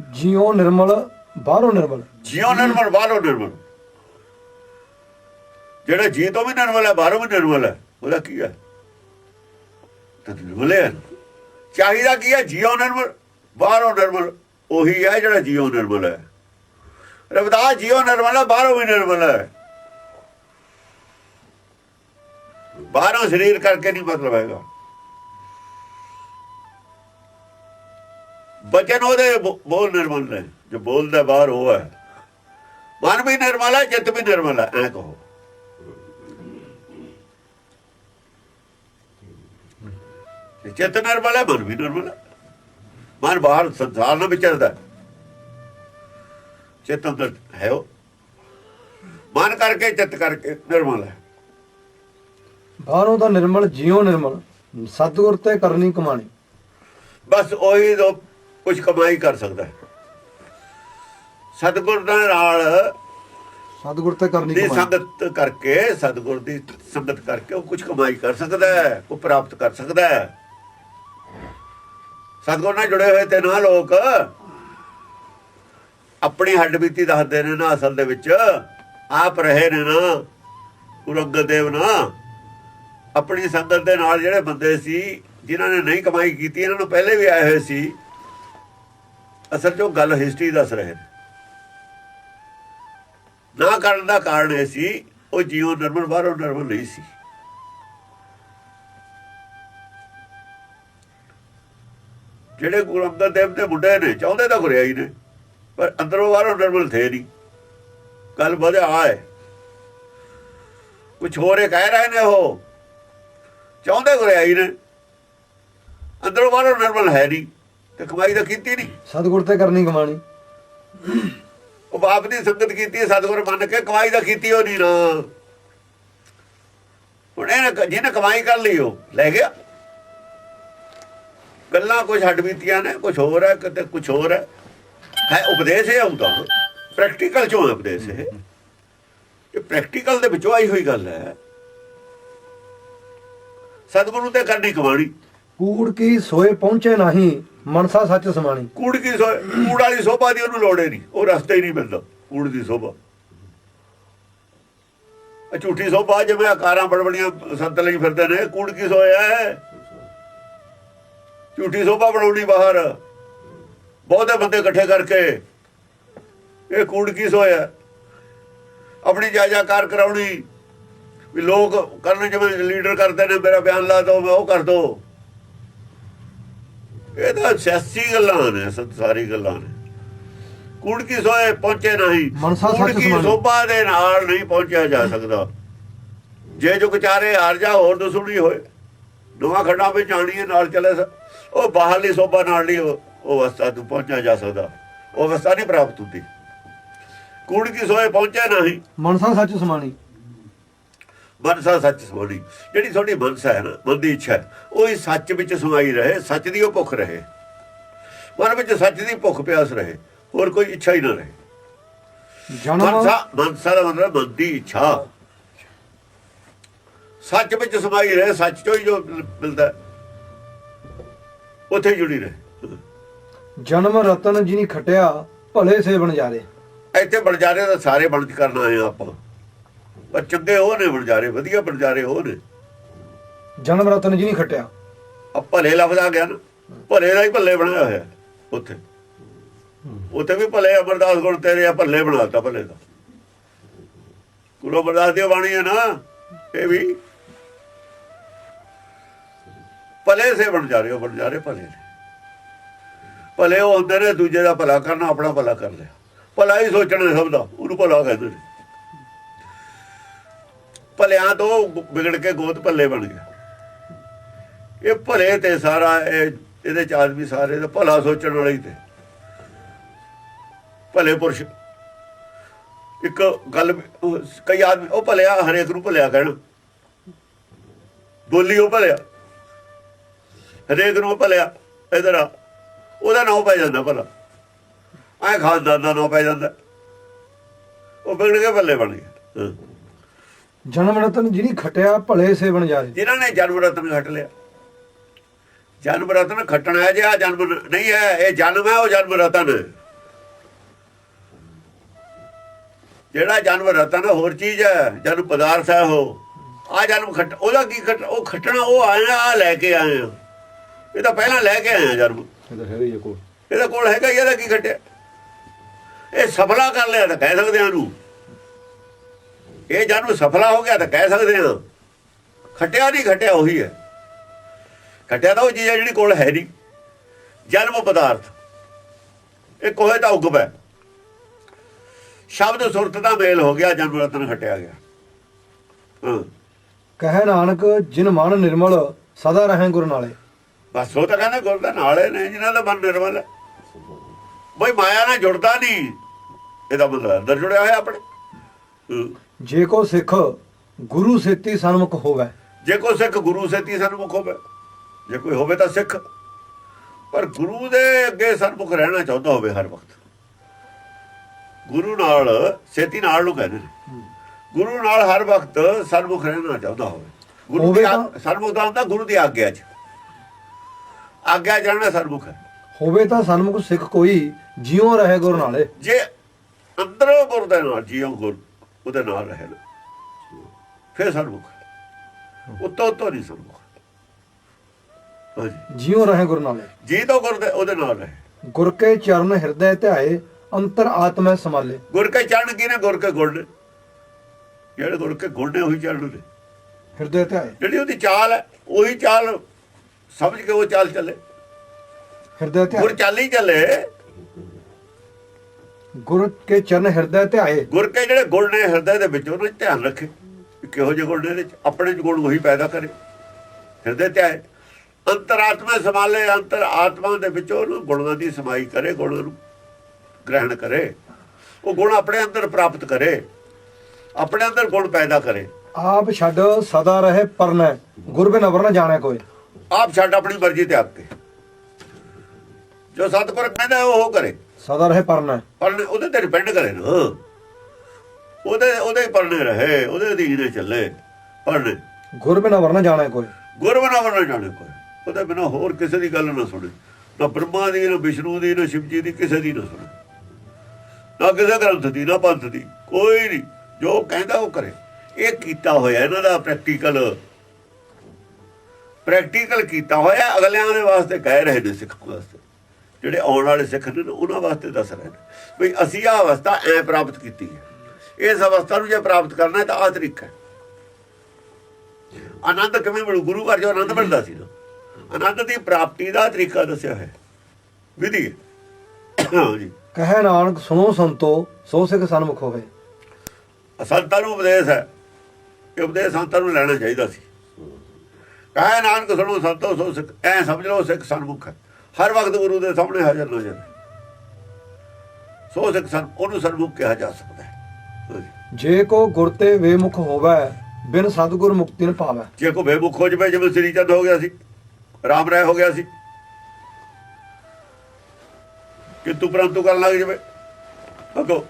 ਜਿਉ ਨਿਰਮਲ, ਬਾਹਰੋਂ ਨਿਰਮਲ। ਜਿਉ ਨਿਰਮਲ, ਬਾਹਰੋਂ ਨਿਰਮਲ। ਜਿਹੜਾ ਜੀ ਤੋਂ ਵੀ ਨਿਰਮਲ ਹੈ, ਬਾਹਰੋਂ ਵੀ ਨਿਰਮਲ ਹੈ, ਉਹਦਾ ਕੀ ਹੈ? ਤਾਂ ਨਿਰਮਲ ਹੈ। ਚਾਹੀਦਾ ਕੀ ਹੈ? ਜਿਉ ਨਿਰਮਲ, ਬਾਹਰੋਂ ਨਿਰਮਲ, ਉਹੀ ਹੈ ਜਿਹੜਾ ਜਿਉ ਨਿਰਮਲ ਹੈ। ਰਵਿਦਾਸ, ਜਿਉ ਨਿਰਮਲ ਹੈ, ਬਾਹਰੋਂ ਵੀ ਨਿਰਮਲ ਹੈ। ਬਾਹਰੋਂ ਸਰੀਰ ਕਰਕੇ ਨਹੀਂ ਮਤਲਬ ਹੈਗਾ। ਬਚਨ ਉਹਦੇ ਬੋਲ ਨਿਰਮਲ ਨੇ? ਜੋ ਬੋਲਦਾ ਬਾਹਰ ਉਹ ਹੈ। ਮਨ ਵੀ ਨਿਰਮਲ ਹੈ ਚਿੱਤ ਵੀ ਨਿਰਮਲ ਹੈ ਐ ਕਹੋ। ਚਿੱਤ ਨਿਰਮਲ ਹੈ ਮਨ ਵੀ ਨਿਰਮਲ ਹੈ। ਮਨ ਬਾਹਰ ਸੰਸਾਰ ਨਾਲ ਵਿਚਰਦਾ ਹੈ। ਚਿੱਤ ਅੰਦਰ ਹੈ ਉਹ। ਮਨ ਕਰਕੇ ਚਿੱਤ ਕਰਕੇ ਨਿਰਮਲ ਹੈ। ਬਾਹਰੋਂ ਤਾਂ ਨਿਰਮਲ ਜਿਉ ਨਿਰਮਲ। ਸਤਿਗੁਰ ਤੇ ਕਰਨੀ ਕਮਾਣੀ। ਬਸ ਉਹੀ ਜੋ ਕੁਝ ਕਮਾਈ ਕਰ ਸਕਦਾ ਹੈ। ਸਤਿਗੁਰ ਦੇ ਨਾਲ ਸਤਿਗੁਰ ਤੇ ਕਰਨੀ ਦੀ ਸੰਗਤ ਕਰਕੇ ਸਤਿਗੁਰ ਦੀ ਸੰਗਤ ਕਰਕੇ ਉਹ ਕੁਝ ਕਮਾਈ ਕਰ ਸਕਦਾ ਹੈ ਉਹ ਪ੍ਰਾਪਤ ਕਰ ਸਕਦਾ ਹੈ। ਸਤਿਗੁਰ ਨਾਲ ਜੁੜੇ ਹੋਏ ਤੇ ਨਾ ਲੋਕ ਆਪਣੀ ਹੱਡਬੀਤੀ ਦੱਸਦੇ ਨੇ ਨਾ ਅਸਲ ਦੇ ਵਿੱਚ। ਆਪ ਰਹੇ ਨੇ ਨਾ ਗੁਰੂ ਅੰਗਦ ਦੇਵ ਨਾ। ਆਪਣੀ ਸੰਗਤ ਦੇ ਨਾਲ ਜਿਹੜੇ ਬੰਦੇ ਸੀ ਜਿਨ੍ਹਾਂ ਨੇ ਨਹੀਂ ਕਮਾਈ ਕੀਤੀ ਇਹਨਾਂ ਨੂੰ ਪਹਿਲੇ ਵੀ ਆਏ ਹੋਏ ਸੀ। ਅਸਲ 'ਚ ਉਹ ਗੱਲ ਹਿਸਟਰੀ ਦੱਸ ਰਹੇ ਨੇ। ਨਾ ਕਰਨ ਦਾ ਕਾਰਨ ਇਹ ਸੀ, ਉਹ ਜੀਵ ਨਰਮਲ ਬਾਹਰੋਂ ਨਰਮਲ ਨਹੀਂ ਸੀ। ਜਿਹੜੇ ਗੁਰੂ ਅੰਗਦ ਦੇਵ ਦੇ ਮੁੰਡੇ ਨੇ, ਚਾਹੁੰਦੇ ਤਾਂ ਗੁਰਿਆਈ ਨੇ, ਪਰ ਅੰਦਰੋਂ ਬਾਹਰੋਂ ਨਰਮਲ ਥੇ ਨਹੀਂ। ਗੱਲ ਵਧਿਆ ਹੈ। ਕੁਝ ਹੋਰ ਇਹ ਕਹਿ ਰਹੇ ਨੇ ਉਹ, ਚਾਹੁੰਦੇ ਗੁਰਿਆਈ ਨੇ, ਅੰਦਰੋਂ ਬਾਹਰੋਂ ਨਰਮਲ ਹੈ ਨਹੀਂ। ਤੇ ਕਮਾਈ ਤਾਂ ਕੀਤੀ ਨਹੀਂ ਸਤਿਗੁਰ ਤੇ ਕਰਨੀ ਕਮਾਣੀ। ਉਹ ਬਾਪ ਦੀ ਸੰਗਤ ਕੀਤੀ ਸਤਿਗੁਰ ਮੰਨ ਕੇ ਕਮਾਈ ਦਾ ਕੀਤੀ ਉਹ ਨਹੀਂ ਨਾ। ਹੁਣ ਇਹਨੇ ਜਿਹਨੇ ਕਮਾਈ ਕਰ ਲਈ ਉਹ ਲੈ ਗਿਆ। ਗੱਲਾਂ ਕੁਝ ਹੱਡ ਬੀਤੀਆਂ ਨੇ ਕੁਝ ਹੋਰ ਹੈ ਕਿਤੇ ਕੁਝ ਹੋਰ ਹੈ। ਹੈ ਉਪਦੇਸ਼ ਹੈ ਆਉਂਦਾ ਪ੍ਰੈਕਟੀਕਲ ਚੋਂ ਹੈ ਉਪਦੇਸ਼ ਇਹ। ਇਹ ਪ੍ਰੈਕਟੀਕਲ ਦੇ ਵਿੱਚੋਂ ਆਈ ਹੋਈ ਗੱਲ ਹੈ। ਸਤਿਗੁਰੂ ਤੇ ਕਰਨੀ ਕਮਾਣੀ। ਕੂੜ ਕੀ ਸੋਏ ਪਹੁੰਚੇ ਨਹੀਂ। ਮਨਸਾ ਸੱਚ ਸਮਾਣੀ ਕੂੜ ਕੀ ਕੂੜ ਵਾਲੀ ਸੋਭਾ ਦੀ ਉਹਨੂੰ ਲੋੜ ਹੀ ਨਹੀਂ। ਉਹ ਰਸਤੇ ਹੀ ਨਹੀਂ ਮਿਲਦਾ, ਕੂੜ ਦੀ ਸੋਭਾ। ਝੂਠੀ ਸੋਭਾ, ਜਿਵੇਂ ਆਕਾਰਾਂ ਬੜਬੜੀਆਂ ਸੰਤ ਲਈ ਫਿਰਦੇ ਨੇ, ਕੂੜ ਕੀ ਸੋਇਆ ਹੈ? ਝੂਠੀ ਸੋਭਾ ਬਣਾਉਣੀ ਬਾਹਰ। ਬਹੁਤੇ ਬੰਦੇ ਇਕੱਠੇ ਕਰਕੇ ਇਹ ਕੂੜ ਕੀ ਸੋਇਆ ਆਪਣੀ ਜਾਇਜ਼ਾਕਾਰ ਕਰਾਉਣੀ। ਵੀ ਲੋਕ ਕਰਨ ਜਿਵੇਂ ਲੀਡਰ ਕਰਦੇ ਨੇ, ਮੇਰਾ ਬਿਆਨ ਲਾ ਦੋ ਮੈਂ ਉਹ ਕਰ ਦੋ ਇਹ ਤਾਂ ਸਿਆਸੀ ਗੱਲਾਂ ਨੇ ਸਭ ਸਾਰੀ ਗੱਲਾਂ ਨੇ। ਕੂੜ ਕੀ ਸੋਏ ਪਹੁੰਚੇ ਨਹੀਂ ਮਨਸਾ ਕੂੜ ਸੱਚ ਕੀ। ਸੋਭਾ ਦੇ ਨਾਲ ਨਹੀਂ ਪਹੁੰਚਿਆ ਜਾ ਸਕਦਾ। ਜੇ ਜੋ ਵਿਚਾਰੇ ਹਾਰ ਜਾ ਹੋਰ ਦੁਸੁਣੀ ਹੋਏ। ਨਵਾਂ ਖੰਡਾਂ ਵਿੱਚ ਜਾਣੀ ਹੈ ਨਾਲ ਚੱਲੇ ਉਹ ਬਾਹਰਲੀ ਸੋਭਾ ਨਾਲ ਨਹੀਂ ਉਹ ਅਵਸਥਾ ਤੋਂ ਪਹੁੰਚਿਆ ਜਾ ਸਕਦਾ। ਉਹ ਅਵਸਥਾ ਨਹੀਂ ਪ੍ਰਾਪਤ ਹੁੰਦੀ। ਕੂੜ ਕੀ ਸੋਏ ਪਹੁੰਚੇ ਨਹੀਂ। ਮਨਸਾ ਸੱਚ ਸਮਾਣੀ ਮਨਸਾ ਸੱਚ ਸੋਣੀ। ਜਿਹੜੀ ਤੁਹਾਡੀ ਮਨਸਾ ਹੈ ਨਾ ਮਨ ਦੀ ਇੱਛਾ ਉਹ ਹੀ ਸੱਚ ਵਿੱਚ ਸਮਾਈ ਰਹੇ ਸੱਚ ਦੀ ਉਹ ਭੁੱਖ ਰਹੇ। ਮਨ ਵਿੱਚ ਸੱਚ ਦੀ ਭੁੱਖ ਪਿਆਸ ਰਹੇ ਹੋਰ ਕੋਈ ਇੱਛਾ ਹੀ ਨਾ ਰਹੇ। ਮਨਸਾ ਮਨਸਾ ਦਾ ਮਤਲਬ ਮਨ ਦੀ ਇੱਛਾ। ਸੱਚ ਵਿੱਚ ਸਮਾਈ ਰਹੇ ਸੱਚ ਚੋਂ ਹੀ ਜੋ ਮਿਲਦਾ ਉੱਥੇ ਜੁੜੀ ਰਹੇ। ਜਨਮ ਰਤਨ ਜਿਨੀ ਖਟਿਆ ਭਲੇ ਸੇ ਬਣ ਜਾਰੇ ਇੱਥੇ ਬਣਜਾਰੇ ਦਾ ਸਾਰੇ ਬਣ ਕਰਨ ਆਏ ਹਾਂ ਆਪਾਂ। ਪਰ ਚੰਗੇ ਉਹ ਨੇ ਬਣਜਾਰੇ ਵਧੀਆ ਬਣਜਾਰੇ ਉਹ ਨੇ। ਜਨਮ ਰਤਨ ਜਿਨੀ ਖਟਿਆ। ਆ ਭਲੇ ਲਫ਼ਜ਼ ਆ ਗਿਆ ਨਾ। ਭਲੇ ਦਾ ਹੀ ਭੱਲੇ ਬਣਾਇਆ ਹੋਇਆ ਉੱਥੇ। ਉੱਥੇ ਵੀ ਭਲੇ ਅਮਰਦਾਸ ਗੁਣ ਤੇਰੇ ਆ ਭੱਲੇ ਬਣਾਤਾ ਭੱਲੇ ਦਾ। ਗੁਰੂ ਅਮਰਦਾਸ ਦੀ ਬਾਣੀ ਹੈ ਨਾ ਇਹ ਵੀ ਭਲੇ ਸੇ ਬਣ ਜਾ ਰਹੇ ਹੋ ਬਣ ਜਾ ਰਹੇ ਭਲੇ ਭਲੇ ਉਹ ਹੁੰਦੇ ਨੇ ਦੂਜੇ ਦਾ ਭਲਾ ਕਰਨਾ ਆਪਣਾ ਭਲਾ ਕਰ ਲਿਆ। ਭਲਾ ਹੀ ਸੋਚਣਾ ਸਭ ਦਾ ਉਹਨੂੰ ਭਲਾ ਕਹਿੰਦੇ ਨੇ। ਭਲਿਆਂ ਤੋਂ ਵਿਗੜ ਕੇ ਗੋਤ ਭੱਲੇ ਬਣ ਗਿਆ। ਇਹ ਭਲੇ ਤੇ ਸਾਰਾ ਇਹ, ਇਹਦੇ ਚ ਆਦਮੀ ਸਾਰੇ ਦਾ ਭਲਾ ਸੋਚਣ ਵਾਲੇ ਤੇ। ਭਲੇ ਪੁਰਸ਼। ਇੱਕ ਗੱਲ, ਕਈ ਆਦਮੀ, ਉਹ ਭਲਿਆ, ਹਰੇਕ ਨੂੰ ਭਲਿਆ ਕਹਿਣ। ਬੋਲੀ ਉਹ ਭਲਿਆ। ਹਰੇਕ ਨੂੰ ਭਲਿਆ, ਇਧਰ ਆ। ਉਹਦਾ ਨਾਮ ਪੈ ਜਾਂਦਾ ਭਲਾ। ਐ ਖਾਨਦਾਨ ਦਾ ਨਾਮ ਪੈ ਜਾਂਦਾ। ਉਹ ਵਿਗੜ ਕੇ ਭੱਲੇ ਬਣ ਗਏ ਜਨਮ ਰਤਨ ਜਿਹਨੀ ਖਟਿਆ ਭਲੇ ਸੇਵਨ ਜਾਏ। ਜਿਨ੍ਹਾਂ ਨੇ ਜਨਮ ਰਤਨ ਖਟ ਲਿਆ। ਜਨਮ ਰਤਨ ਖਟਣਾ ਹੈ ਜੇ ਜਨਮ ਨਹੀਂ ਹੈ ਇਹ ਜਨਮ ਹੈ ਉਹ ਜਨਮ ਰਤਨ। ਜਿਹੜਾ ਜਨਮ ਰਤਨ ਹੋਰ ਚੀਜ਼ ਹੈ ਜਨਮ ਪਦਾਰਥ ਹੈ ਉਹ। ਆ ਜਨਮ ਖਟ ਉਹਦਾ ਕੀ ਖਟ ਉਹ ਖਟਣਾ ਉਹ ਆਇਆ ਆ ਲੈ ਕੇ ਆਏ ਇਹ ਤਾਂ ਪਹਿਲਾਂ ਲੈ ਕੇ ਆਏ ਜਨਮ। ਇਹਦਾ ਕੋਲ। ਇਹਦਾ ਕੋਲ ਹੈਗਾ ਇਹਦਾ ਕੀ ਖਟਿਆ? ਇਹ ਸਫਲਾ ਕਰ ਲਿਆ ਤਾਂ ਕਹਿ ਸਕਦੇ ਆ ਨੂੰ ਇਹ ਜਨਮ ਸਫਲਾ ਹੋ ਗਿਆ ਤਾਂ ਕਹਿ ਸਕਦੇ ਹਾਂ ਖੱਟਿਆ ਨਹੀਂ ਖੱਟਿਆ ਉਹੀ ਹੈ। ਖੱਟਿਆ ਤਾਂ ਉਹ ਚੀਜ਼ ਜਿਹੜੀ ਕੋਲ ਹੈ ਨਹੀਂ। ਜਨਮ ਪਦਾਰਥ। ਇਹ ਕੋਹੇ ਦਾ ਉਗਮ ਹੈ ਸ਼ਬਦ ਸੁਰਤ ਦਾ ਮੇਲ ਹੋ ਗਿਆ ਜਨਮ ਰਤਨ ਖੱਟਿਆ ਗਿਆ। ਕਹੇ ਨਾਨਕ ਜਿਨ ਮਨ ਨਿਰਮਲ ਸਦਾ ਰਹੇ ਗੁਰ ਨਾਲੇ। ਬਸ ਉਹ ਤਾਂ ਕਹਿੰਦੇ ਗੁਰ ਦਾ ਨਾਲੇ ਨੇ ਜਿਨ੍ਹਾਂ ਦਾ ਮਨ ਨਿਰਮਲ ਹੈ। ਬਈ ਮਾਇਆ ਨਾਲ ਜੁੜਦਾ ਨਹੀਂ। ਇਹਦਾ ਮਤਲਬ ਅੰਦਰ ਜੁੜਿਆ ਹੋਇਆ ਆਪਣੇ। ਹੂੰ। ਜੇ ਕੋ ਸਿੱਖ ਗੁਰੂ ਸੇਤੀ ਸਨਮੁਖ ਹੋਵੇ। ਜੇ ਕੋਈ ਸਿੱਖ ਗੁਰੂ ਸੇਤੀ ਸਨਮੁਖ ਹੋਵੇ ਜੇ ਕੋਈ ਹੋਵੇ ਤਾਂ ਸਿੱਖ। ਪਰ ਗੁਰੂ ਦੇ ਅੱਗੇ ਸਨਮੁਖ ਰਹਿਣਾ ਚਾਹੁੰਦਾ ਹੋਵੇ ਹਰ ਵਕਤ। ਗੁਰੂ ਨਾਲ ਸੇਤੀ ਨਾਲ ਨੂੰ ਕਹਿੰਦੇ ਨੇ। ਗੁਰੂ ਨਾਲ ਹਰ ਵਕਤ ਸਨਮੁਖ ਰਹਿਣਾ ਚਾਹੁੰਦਾ ਹੋਵੇ। ਗੁਰੂ ਦੀ ਸਨਮੁਖ ਦਾ ਹੁੰਦਾ ਗੁਰੂ ਦੀ ਆਗਿਆ 'ਚ। ਆਗਿਆ ਜਾਣਾ ਸਨਮੁਖ ਹੈ। ਹੋਵੇ ਤਾਂ ਸਨਮੁਖ ਸਿੱਖ ਕੋਈ ਜਿਉ ਰਹੇ ਗੁਰ ਨਾਲੇ। ਜੇ ਅੰਦਰੋਂ ਗੁਰ ਦੇ ਨਾਲ ਜੀਉ ਗੁਰ ਉਹਦੇ ਨਾਲ ਰਹੇ ਨਾ ਫਿਰ ਸਨਮੁਖ। ਉੱਤੋਂ ਉੱਤੋਂ ਨਹੀਂ ਸਨਮੁਖ ਜਿਉ ਰਹੇ ਗੁਰ ਨਾਲੇ ਜੀ ਤੋਂ ਗੁਰ ਦੇ ਉਹਦੇ ਨਾਲ ਰਹੇ। ਗੁਰ ਕੇ ਚਰਨ ਹਿਰਦੈ ਧਿਆਏ ਅੰਤਰ ਆਤਮੈ ਸਮਾਲੇ ਗੁਰ ਕੇ ਚੜਨ ਕੀ ਨੇ ਗੁਰ ਕੇ ਗੁਣ ਜਿਹੜੇ ਗੁਰ ਕੇ ਗੁਣ ਨੇ ਉਹੀ ਚੜਨ ਨੇ। ਹਿਰਦੈ ਧਿਆਏ। ਜਿਹੜੀ ਉਹਦੀ ਚਾਲ ਹੈ ਉਹੀ ਚਾਲ ਸਮਝ ਕੇ ਉਹ ਚਾਲ ਚੱਲੇ। ਹਿਰਦੈ ਗੁਰ ਧਿਆਏ ਚੱਲ ਹੀ ਚੱਲੇ। ਗੁਰ ਕੇ ਚਰਨ ਹਿਰਦੈ ਧਿਆਏ। ਗੁਰ ਕੇ ਜਿਹੜੇ ਗੁਣ ਨੇ ਹਿਰਦੇ ਦੇ ਵਿੱਚ ਉਹਨਾਂ 'ਚ ਧਿਆਨ ਰੱਖੇ ਕਿਹੋ ਜਿਹੇ ਗੁਣ ਨੇ ਇਹਦੇ 'ਚ ਆਪਣੇ 'ਚ ਗੁਣ ਉਹੀ ਪੈਦਾ ਕਰੇ। ਹਿਰਦੇ ਤੇ ਆਏ ਅੰਤਰਾਤਮਾ ਸੰਭਾਲੇ ਅੰਤਰ ਆਤਮਾ ਦੇ ਵਿੱਚ ਉਹਨੂੰ ਗੁਣਾਂ ਦੀ ਸਮਾਈ ਕਰੇ ਗੁਣਾਂ ਨੂੰ ਗ੍ਰਹਿਣ ਕਰੇ। ਉਹ ਗੁਣ ਆਪਣੇ ਅੰਦਰ ਪ੍ਰਾਪਤ ਕਰੇ। ਆਪਣੇ ਅੰਦਰ ਗੁਣ ਪੈਦਾ ਕਰੇ। ਆਪ ਛੱਡ ਸਦਾ ਰਹੇ ਪਰਨੈ। ਗੁਰ ਬਿਨ ਅਵਰ ਨ ਜਾਣੈ ਕੋਈ। ਆਪ ਛੱਡ ਆਪਣੀ ਮਰਜ਼ੀ ਤੇ ਆਪ। ਕੇ ਜੋ ਸਤਿਗੁਰ ਕਹਿੰਦਾ ਉਹ ਕਰੇ। ਸਦਾ ਰਹੇ ਪਰਨੈ। ਪਰ ਉਹਦੇ ਤੇ ਡਿਪੈਂਡ ਕਰੇ ਨਾ। ਉਹਦੇ ਉਹਦੇ ਪਰਨੇ ਰਹੇ ਉਹਦੇ ਅਧੀਨ ਚੱਲੇ ਪੜਨੇ ਗੁਰ ਬਿਨ ਅਵਰ ਨ ਜਾਣੈ ਕੋਈ। ਗੁਰੂ ਬਣਾ ਬਣਾ ਜਾਣੇ ਕੋਈ। ਉਹਦੇ ਬਿਨਾ ਹੋਰ ਕਿਸੇ ਦੀ ਗੱਲ ਨਾ ਸੁਣੇ। ਨਾ ਬ੍ਰਹਮਾ ਦੀ ਨਾ ਵਿਸ਼ਨੂੰ ਦੀ ਨਾ ਸ਼ਿਵ ਜੀ ਦੀ ਕਿਸੇ ਦੀ ਨਾ ਸੁਣੇ। ਨਾ ਕਿਸੇ ਗ੍ਰੰਥ ਦੀ ਨਾ ਪੰਥ ਦੀ ਕੋਈ ਨਹੀਂ। ਜੋ ਕਹਿੰਦਾ ਉਹ ਕਰੇ। ਇਹ ਕੀਤਾ ਹੋਇਆ ਇਹਨਾਂ ਦਾ ਪ੍ਰੈਕਟੀਕਲ ਪ੍ਰੈਕਟੀਕਲ ਕੀਤਾ ਹੋਇਆ ਅਗਲਿਆਂ ਦੇ ਵਾਸਤੇ ਕਹਿ ਰਹੇ ਨੇ ਸਿੱਖ ਵਾਸਤੇ। ਜਿਹੜੇ ਆਉਣ ਵਾਲੇ ਸਿੱਖ ਨੇ ਉਹਨਾਂ ਵਾਸਤੇ ਦੱਸ ਰਹੇ ਨੇ। ਵੀ ਅਸੀਂ ਆਹ ਅਵਸਥਾ ਐ ਪ੍ਰਾਪਤ ਕੀਤੀ ਹੈ। ਇਸ ਅਵਸਥਾ ਨੂੰ ਜੇ ਪ੍ਰਾਪਤ ਕਰਨਾ ਹੈ ਤਾਂ ਆਹ ਤਰੀਕਾ ਹੈ। ਆਨੰਦ ਕਿਵੇਂ ਮਿਲੂ? ਗੁਰੂ ਘਰ ਜੋ ਆਨੰਦ ਮਿਲਦਾ ਸੀ ਨਾ। ਆਨੰਦ ਦੀ ਪ੍ਰਾਪਤੀ ਦਾ ਤਰੀਕਾ ਦੱਸਿਆ ਹੈ। ਵਿਧੀ ਹੈ। ਹਾਂਜੀ ਕਹੇ ਨਾਨਕ ਸੁਣੋ ਸੰਤੋ ਸੋ ਸਿੱਖ ਸਨਮੁਖ ਹੋਵੇ। ਸੰਤਾਂ ਨੂੰ ਉਪਦੇਸ਼ ਹੈ ਇਹ ਉਪਦੇਸ਼ ਸੰਤਾਂ ਨੂੰ ਲੈਣਾ ਚਾਹੀਦਾ ਸੀ। ਕਹੇ ਨਾਨਕ ਸੁਣੋ ਸੰਤੋ ਸੋ ਸਿੱਖ। ਐ ਸਮਝ ਲਓ ਸਿੱਖ ਸਨਮੁਖ ਹੈ। ਹਰ ਵਕਤ ਗੁਰੂ ਦੇ ਸਾਹਮਣੇ ਹਾਜ਼ਰ ਹੈ। ਸੋ ਸਿੱਖ ਸਨ ਉਹਨੂੰ ਸਨਮੁਖ ਕਿਹਾ ਜਾ ਸਕਦਾ ਹੈ। ਜੇ। ਕੋ ਗੁਰ ਤੇ ਵੇਮੁਖ ਹੋਵੇ ਬਿਨ ਸਤਗੁਰ ਮੁਕਤੀ ਨ ਪਾਵੇ। ਜੇ ਕੋ ਬੇਮੁਖ ਹੋ ਜਵੇ ਜਿਵੇਂ ਸ੍ਰੀ ਚੰਦ ਹੋ ਗਿਆ ਸੀ ਰਾਮ ਰਾਏ ਹੋ ਗਿਆ ਸੀ ਕਿੰਤੂ ਪਰੰਤੂ ਕਰਨ ਲੱਗ ਜਵੇ ਅਗੋ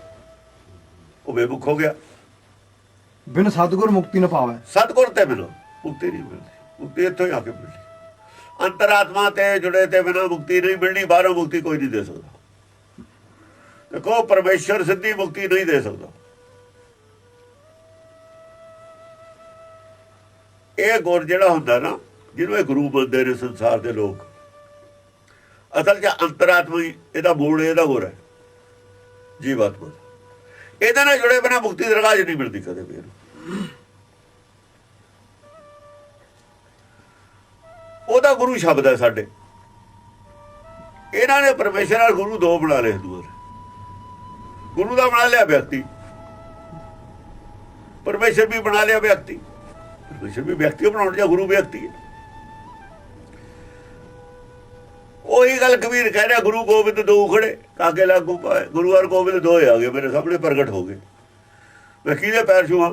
ਉਹ ਬੇਮੁਖ ਹੋ ਗਿਆ। ਬਿਨ ਸਤਗੁਰ ਮੁਕਤੀ ਨ ਪਾਵੇ। ਸਤਗੁਰ ਤੇ ਮਿਲੋ ਮੁਕਤੀ ਨਹੀਂ ਮਿਲਦੀ। ਮੁਕਤੀ ਇੱਥੋਂ ਹੀ ਆ ਕੇ ਮਿਲਦੀ। ਅੰਤਰਾਤਮਾ ਤੇ ਜੁੜੇ ਤੇ ਬਿਨਾਂ ਮੁਕਤੀ ਨਹੀਂ ਮਿਲਣੀ, ਬਾਹਰੋਂ ਮੁਕਤੀ ਕੋਈ ਨਹੀਂ ਦੇ ਸਕਦਾ। ਦੇਖੋ, ਪਰਮੇਸ਼ਰ ਸਿੱਧੀ ਮੁਕਤੀ ਨਹੀਂ ਦੇ ਸਕਦਾ। ਇਹ ਗੁਰ ਜਿਹੜਾ ਹੁੰਦਾ ਨਾ, ਜਿਹਨੂੰ ਇਹ ਗੁਰੂ ਮੰਨਦੇ ਨੇ ਸੰਸਾਰ ਦੇ ਲੋਕ, ਅਸਲ 'ਚ ਅੰਤਰਾਤਮਾ ਹੀ, ਇਹਦਾ ਮੂਲ ਇਹਦਾ ਹੋਰ ਹੈ। ਜੀਵਾਤਮਾ। ਇਹਦੇ ਨਾਲ ਜੁੜੇ ਬਿਨਾ ਮੁਕਤੀ ਦੀ ਰਗਾਜ ਨਹੀਂ ਮਿਲਦੀ ਕਦੇ ਵੀ ਇਹਨੂੰ ਗੁਰੂ ਸ਼ਬਦ ਹੈ ਸਾਡੇ। ਇਹਨਾਂ ਨੇ ਪਰਮੇਸ਼ਰ ਨਾਲ ਗੁਰੂ ਦੋ ਬਣਾ ਲਏ ਦੂਰ ਗੁਰੂ ਦਾ ਬਣਾ ਲਿਆ ਵਿਅਕਤੀ। ਪਰਮੇਸ਼ਰ ਵੀ ਬਣਾ ਲਿਆ ਵਿਅਕਤੀ। ਪਰਮੇਸ਼ਰ ਵੀ ਵਿਅਕਤੀ ਬਣਾਉਣ ਜਾਂ ਗੁਰੂ ਵਿਅਕਤੀ ਹੈ। ਉਹੀ ਗੱਲ ਕਬੀਰ ਕਹਿ ਰਿਹਾ, ਗੁਰੂ ਗੋਬਿੰਦ ਦੋ ਖੜੇ, ਕਾਕੇ ਲਾਗੂ ਪਾਏ। ਗੁਰੂ ਹਰ ਗੋਬਿੰਦ ਦੋ ਆ ਗਏ, ਮੇਰੇ ਸਾਹਮਣੇ ਪ੍ਰਗਟ ਹੋ ਗਏ। ਮੈਂ ਕਿਹਦੇ ਪੈਰ ਛੂਆਂ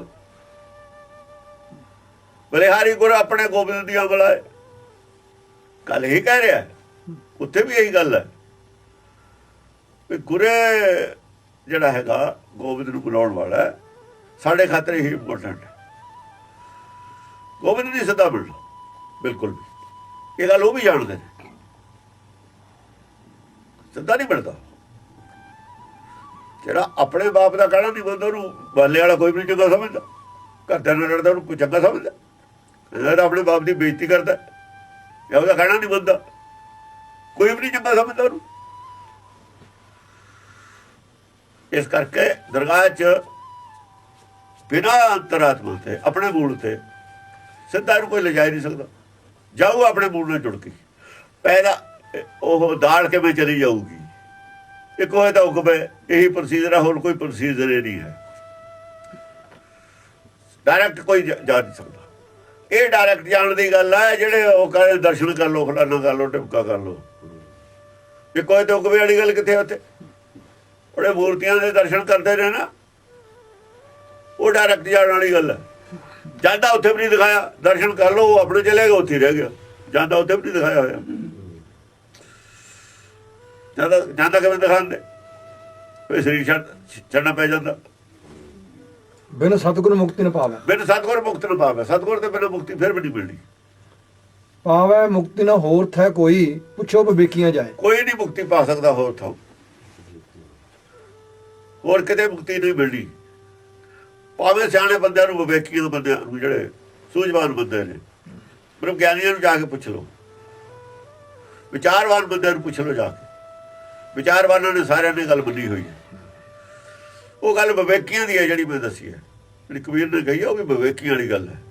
ਬਲਿਹਾਰੀ ਗੁਰ ਆਪਣੇ ਗੋਬਿੰਦ ਦੀਆਂ ਬਲਾਏ ਗੱਲ ਹੀ ਕਹਿ ਰਿਹਾ ਉੱਥੇ ਵੀ ਇਹੀ ਗੱਲ ਹੈ ਵੀ ਗੁਰੇ ਜਿਹੜਾ ਹੈਗਾ ਗੋਬਿੰਦ ਨੂੰ ਬੁਲਾਉਣ ਵਾਲਾ ਸਾਡੇ ਖਾਤਰ ਹੀ ਇੰਪੋਰਟੈਂਟ ਹੈ। ਗੋਬਿੰਦ ਦੀ ਸਦਾ ਮਿਲਣਾ ਬਿਲਕੁਲ ਇਹ ਗੱਲ ਉਹ ਵੀ ਜਾਣਦੇ ਨੇ। ਸਦਾ ਨਹੀਂ ਮਿਲਦਾ। ਜਿਹੜਾ ਆਪਣੇ ਬਾਪ ਦਾ ਕਹਿਣਾ ਨਹੀਂ ਮੰਨਦਾ, ਉਹਨੂੰ ਬਾਲੇ ਵਾਲਾ ਕੋਈ ਵੀ ਨਹੀਂ ਚੰਗਾ ਸਮਝਦਾ। ਘਰਦਿਆਂ ਨਾਲ ਲੜਦਾ, ਉਹਨੂੰ ਕੋਈ ਚੰਗਾ ਸਮਝਦਾ। ਇਹ ਆਪਣੇ ਬਾਪ ਦੀ ਬੇਇੱਜ਼ਤੀ ਕਰਦਾ। ਜਾਂ ਉਹਦਾ ਕਹਿਣਾ ਨਹੀਂ ਮੰਨਦਾ ਕੋਈ ਵੀ ਨਹੀਂ ਚੰਗਾ ਸਮਝਦਾ ਉਹਨੂੰ। ਇਸ ਕਰਕੇ ਦਰਗਾਹ 'ਚ ਬਿਨਾਂ ਅੰਤਰਾਤਮਾ ਤੇ, ਆਪਣੇ ਮੂਲ ਤੇ ਸਿੱਧਾ ਨੂੰ ਕੋਈ ਲਿਜਾ ਹੀ ਨਹੀਂ ਸਕਦਾ। ਜਾਊ ਆਪਣੇ ਮੂਲ ਨਾਲ ਜੁੜ ਕੇ। ਪਹਿਲਾ ਉਹ ਦਾਲ ਕੇ ਮੈਂ ਚਲੀ ਜਾਊਗੀ? ਇੱਕ ਹੋਏ ਤਾਂ ਹੁਕਮ ਹੈ, ਇਹੀ ਪ੍ਰੋਸੀਜਰ ਹੈ ਹੋਰ ਕੋਈ ਪ੍ਰੋਸੀਜਰ ਹੀ ਨਹੀਂ ਹੈ। ਡਾਇਰੈਕਟ ਕੋਈ ਜਾ ਜਾ ਨਹੀਂ ਸਕਦਾ। ਇਹ ਡਾਇਰੈਕਟ ਜਾਣ ਦੀ ਗੱਲ ਹੈ ਜਿਹੜੇ ਉਹ ਕਹਿੰਦੇ ਦਰਸ਼ਨ ਕਰ ਲੋ ਫਲਾਣਾ ਕਰ ਲੋ ਟਿਪਕਾ ਕਰ ਲੋ ਇਹ ਕੋਈ ਤਾਂ ਵਾਲੀ ਗੱਲ ਕਿੱਥੇ ਉੱਥੇ? ਉਹਦੇ ਮੂਰਤੀਆਂ ਦੇ ਦਰਸ਼ਨ ਕਰਦੇ ਰਹੇ ਨਾ। ਉਹ ਡਾਇਰੈਕਟ ਜਾਣ ਵਾਲੀ ਗੱਲ ਹੈ ਜਾਂਦਾ ਉੱਥੇ ਵੀ ਨਹੀਂ ਦਿਖਾਇਆ। ਦਰਸ਼ਨ ਕਰ ਲੋ ਉਹ ਆਪਣੇ ਚਲੇ ਗਿਆ ਉੱਥੇ ਰਹਿ ਗਿਆ। ਜਾਂਦਾ ਉੱਥੇ ਵੀ ਨਹੀਂ ਦਿਖਾਇਆ ਹੋਇਆ। ਜਾਂਦਾ ਜਾਂਦਾ ਕਿਵੇਂ ਦਿਖਾਉਂਦੇ? ਕੋਈ ਸਰੀਰ ਛੱਡ ਛੱਡਣਾ ਪੈ ਜਾਂਦਾ। ਬਿਨ ਸਤਿਗੁਰ ਮੁਕਤੀ ਨ ਪਾਵੇ। ਬਿਨ ਸਤਗੁਰ ਮੁਕਤ ਨੂੰ ਪਾਵੇ। ਸਤਗੁਰ ਤੇ ਬਿਨ ਮੁਕਤੀ ਫਿਰ ਵੀ ਨਹੀਂ ਮਿਲਣੀ। ਪਾਵੇ ਮੁਕਤੀ ਨ ਹੋਰ ਥੈ ਕੋਈ ਪੁੱਛੋ ਬਵੇਕੀਆਂ ਜਾਏ। ਕੋਈ ਨਹੀਂ ਮੁਕਤੀ ਪਾ ਸਕਦਾ ਹੋਰ ਥਾਂ। ਹੋਰ ਕਿਤੇ ਮੁਕਤੀ ਨਹੀਂ ਮਿਲਣੀ। ਭਾਵੇਂ ਸਿਆਣੇ ਬੰਦਿਆਂ ਨੂੰ ਵਿਵੇਕੀਆਂ ਬੰਦਿਆਂ ਨੂੰ ਜਿਹੜੇ ਸੂਝਵਾਨ ਬੰਦੇ ਨੇ। ਪਰ ਗਿਆਨੀਆਂ ਨੂੰ ਜਾ ਕੇ ਪੁੱਛ ਲਓ। ਵਿਚਾਰਵਾਨ ਬੰਦਿਆਂ ਨੂੰ ਪੁੱਛ ਲਓ ਜਾ ਕੇ। ਵਿਚਾਰਵਾਨਾਂ ਨੇ ਸਾਰਿਆਂ ਨੇ ਗੱਲ ਮੰਨੀ ਹੋਈ ਹੈ। ਉਹ ਗੱਲ ਵਿਵੇਕੀਆਂ ਦੀ ਹੈ ਜਿਹੜੀ ਮੈਂ ਦੱਸੀ ਹੈ। ਜਿਹੜੀ ਕਬੀਰ ਨੇ ਕਹੀ ਹੈ, ਉਹ ਵੀ ਵਿਵੇਕੀਆਂ ਵਾਲੀ ਗੱਲ ਹੈ।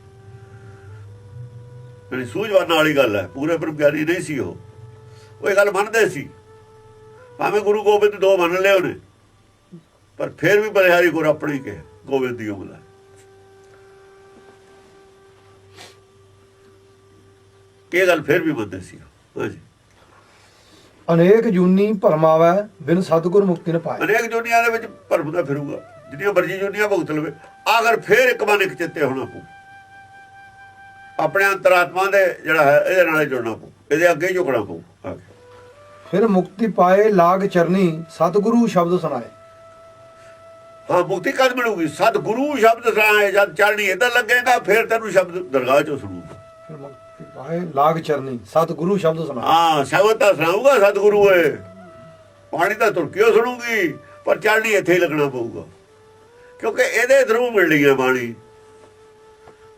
ਜਿਹੜੀ ਸੂਝਵਾਨਾਂ ਵਾਲੀ ਗੱਲ ਹੈ, ਪੂਰੇ ਬ੍ਰਹਮ ਗਿਆਨੀ ਨਹੀਂ ਸੀ ਉਹ। ਉਹ ਇਹ ਗੱਲ ਮੰਨਦੇ ਸੀ। ਭਾਵੇਂ ਗੁਰੂ ਗੋਬਿੰਦ ਦੋ ਮੰਨ ਲਏ ਉਹਨੇ, ਪਰ ਫਿਰ ਵੀ ਬਲਿਹਾਰੀ ਗੁਰ ਆਪਣੀ ਕੇ, ਗੋਬਿੰਦ ਦੀ ਉਮਲਾ ਇਹ ਗੱਲ ਫਿਰ ਵੀ ਮੰਨਦੇ ਸੀ ਹਾਂਜੀ। ਅਨੇਕ ਜੂਨੀ ਭਰਮਾਵੇ ਬਿਨ ਸਤਿਗੁਰ ਮੁਕਤੀ ਨ ਪਾਏ। ਅਨੇਕ ਦੁਨੀਆ ਦੇ ਵਿੱਚ ਭਰਮਦਾ ਫਿਰੂਗਾ। ਜਿੰਨੀਆਂ ਮਰਜ਼ੀ ਦੁਨੀਆ ਭੁਗਤ ਲਵੇ ਆਖਰ ਫਿਰ ਇੱਕ ਮਨ ਇੱਕ ਚਿੱਤੇ ਹੋਣਾ ਪਊ। ਆਪਣੇ ਅੰਤਰਾਤਮਾ ਦੇ ਜਿਹੜਾ ਹੈ ਇਹਦੇ ਨਾਲ ਜੁੜਨਾ ਪਊ। ਇਹਦੇ ਅੱਗੇ ਝੁਕਣਾ ਪਊ। ਫਿਰ ਮੁਕਤੀ ਪਾਏ ਲਾਗ ਚਰਨੀ ਸਤਿਗੁਰੂ ਸ਼ਬਦ ਸੁਣਾਏ। ਹਾਂ ਮੁਕਤੀ ਕਦ ਮਿਲੂਗੀ? ਸਤ ਗੁਰੂ ਸ਼ਬਦ ਸੁਣਾਏ ਜਦ ਚੜਨੀ ਇਦਾਂ ਲੱਗੇਗਾ ਫਿਰ ਤੈਨੂੰ ਸ਼ਬਦ ਦਰਗਾਹ ਚੋਂ ਸੁਣੂਗਾ। ਫਿਰ ਮੁਕਤੀ ਪਾਏ ਲਾਗ ਚਰਨੀ ਸਤਿਗੁਰੂ ਸ਼ਬਦ ਸੁਣਾਏ ਹਾਂ ਸ਼ਬਦ ਤਾਂ ਸੁਣਾਊਗਾ ਸਤਿਗੁਰੂ ਏ। ਪਾਣੀ ਤਾਂ ਤੁਰਕਿਓ ਸੁਣੂਗੀ ਪਰ ਚੜਨੀ ਇੱਥੇ ਹੀ ਲੱਗਣਾ ਪਊਗਾ। ਕਿਉਂਕਿ ਇਹਦੇ ਥਰੂ ਮਿਲਣੀ ਹੈ ਬਾਣੀ।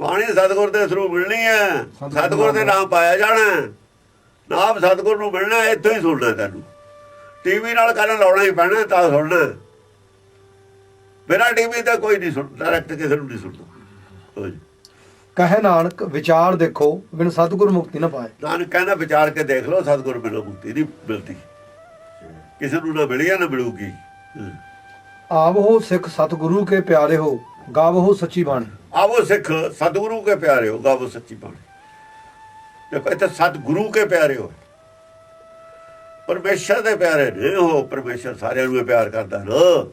ਬਾਣੀ ਸਤਿਗੁਰ ਦੇ ਥਰੂ ਮਿਲਣੀ ਹੈ। ਸਤਿਗੁਰ ਦੇ ਨਾਮ ਪਾਇਆ ਜਾਣਾ। ਨਾਮ ਸਤਿਗੁਰ ਨੂੰ ਮਿਲਣਾ ਇੱਥੋਂ ਹੀ ਸੁਣਨਾ ਤੈਨੂੰ। ਟੀਵੀ ਨਾਲ ਕੰਨ ਲਾਉਣਾ ਹੀ ਪੈਣਾ ਤਾਂ ਸੁਣਨਾ ਬਿਨਾਂ ਟੀਵੀ ਤੇ ਕੋਈ ਨਹੀਂ ਸੁਣਦਾ ਡਾਇਰੈਕਟ ਕਿਸੇ ਨੂੰ ਨਹੀਂ ਸੁਣਦਾ। ਹਾਂਜੀ ਕਹੇ ਨਾਨਕ ਵਿਚਾਰ ਦੇਖੋ ਬਿਨ ਸਤਿਗੁਰ ਮੁਕਤੀ ਨ ਪਾਏ। ਨਾਨਕ ਕਹਿੰਦਾ ਵਿਚਾਰ ਕੇ ਦੇਖ ਲਓ ਸਤਿਗੁਰ ਮਿਲੋ ਮੁਕਤੀ ਨਹੀਂ ਮਿਲਦੀ। ਕਿਸੇ ਨੂੰ ਨਾ ਮਿਲੀ ਆ ਨਾ ਮਿਲੂਗੀ। ਆਵੋ ਸਿੱਖ ਸਤਿਗੁਰੂ ਕੇ ਪਿਆਰੇ ਹੋ ਗਾਵੋ ਸੱਚੀ ਬਾਣੀ। ਆਵੋ ਸਿੱਖ ਸਤਿਗੁਰੂ ਕੇ ਪਿਆਰੇ ਹੋ ਗਾਵੋ ਸੱਚੀ ਬਾਣੀ। ਦੇਖੋ ਇੱਥੇ ਸਤਿਗੁਰੂ ਕੇ ਪਿਆਰੇ ਹੋ। ਪਰਮੇਸ਼ਰ ਦੇ ਪਿਆਰੇ ਨੇ ਉਹ ਪਰਮੇਸ਼ਰ ਸਾਰਿਆਂ ਨੂੰ ਹੀ ਪਿਆਰ ਕਰਦਾ ਨਾ।